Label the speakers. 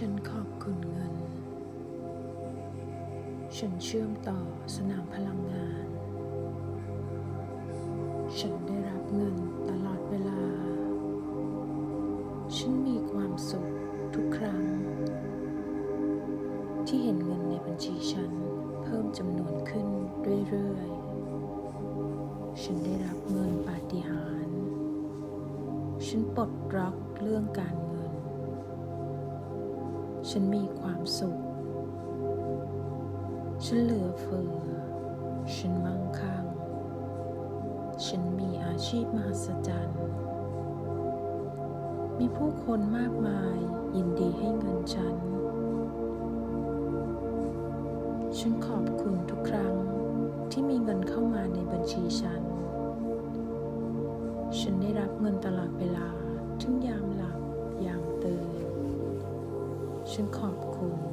Speaker 1: ฉันขอบคุณเงิน ฉันเชื่อมต่อสนามพลังงาน ฉันได้รับเงินตลอดเวลา ฉันมีความสุขทุกครั้ง ที่เห็นเงินในบัญชีฉันเพิ่มจำนวนขึ้นเรื่อยๆ ฉันได้รับเงินปาฏิหาริย์ ฉันปลดล็อกเรื่องการเงิน ฉันมีความสุข ฉันเหลือเฟือ ฉันมั่งคั่ง ฉันมีอาชีพมหัศจรรย์ มีผู้คนมากมายยินดีให้เงินฉัน ฉันขอบคุณทุกครั้งที่มีเงินเข้ามาในบัญชีฉัน ฉันได้รับเงินตลอดเวลา ฉันขอบคุณ